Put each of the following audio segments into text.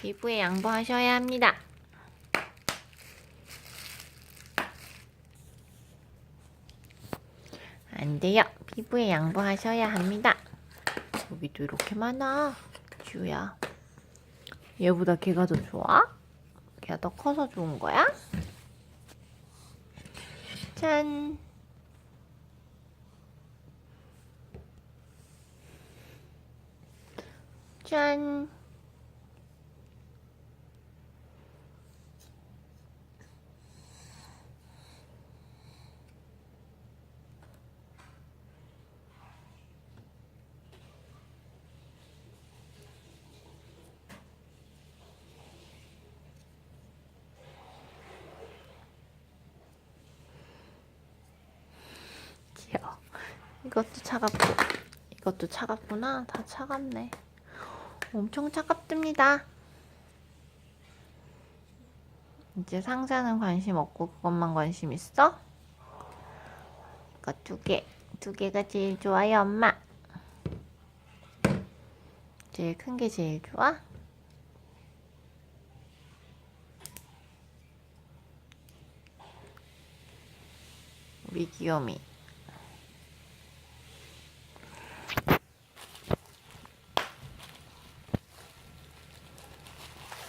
피부에 양보하셔야 합니다. 안 돼요. 피부에 양보하셔야 합니다. 여기도 이렇게 많아. 지우야. 얘보다 걔가 더 좋아? 걔가 더 커서 좋은 거야? 짠. 짠. 귀여워. 이것도 차갑고, 이것도 차갑구나. 다 차갑네. 엄청 차갑답니다. 이제 상자는 관심 없고 그것만 관심 있어? 이거 두 개. 두 개가 제일 좋아요, 엄마. 제일 큰 게 제일 좋아? 우리 귀요미.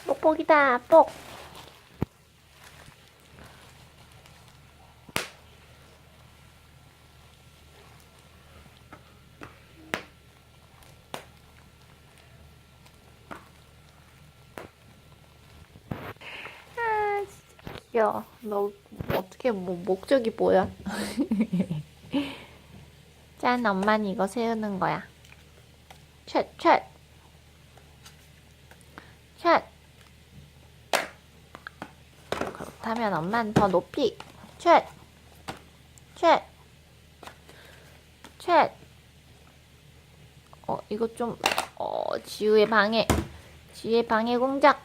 뽁뽁이다, 뽁. 아, 귀여워. 너 어떻게 뭐 목적이 뭐야? 짠, 엄마는 이거 세우는 거야. 쳇, 쳇. 쳇. 그렇다면 엄마는 더 높이. 쳇. 쳇. 쳇. 어, 이거 좀, 어, 지우의 방해. 지우의 방해 공작.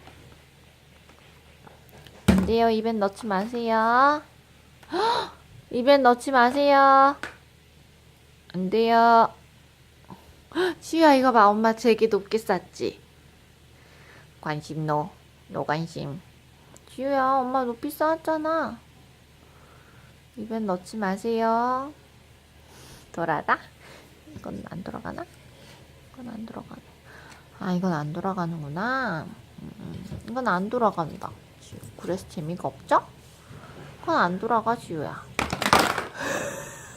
안 돼요. 입에 넣지 마세요. 헉! 입에 넣지 마세요. 안 돼요. 헉! 지우야, 이거 봐. 엄마 되게 높게 쌌지? 관심 노. 노 관심. 지우야, 엄마 높이 쌓았잖아. 입엔 넣지 마세요. 돌아다? 이건 안 돌아가나? 이건 안 돌아가네. 아, 이건 안 돌아가는구나. 음, 이건 안 돌아간다. 지우, 그래서 재미가 없죠? 그건 안 돌아가, 지우야.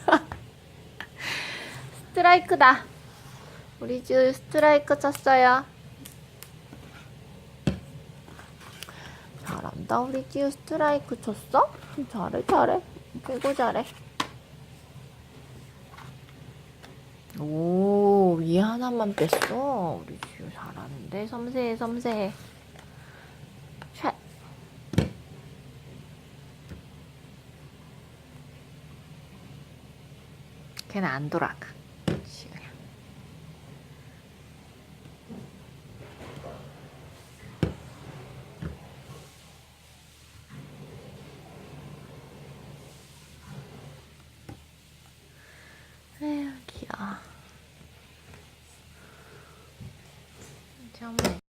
스트라이크다. 우리 지우 스트라이크 쳤어요. 잘한다 우리 지우 스트라이크 쳤어? 잘해 잘해. 최고 잘해. 오 위에 하나만 뺐어. 우리 지우 잘하는데. 섬세해 섬세해. 샷. 걔는 안 돌아가 啊。江美。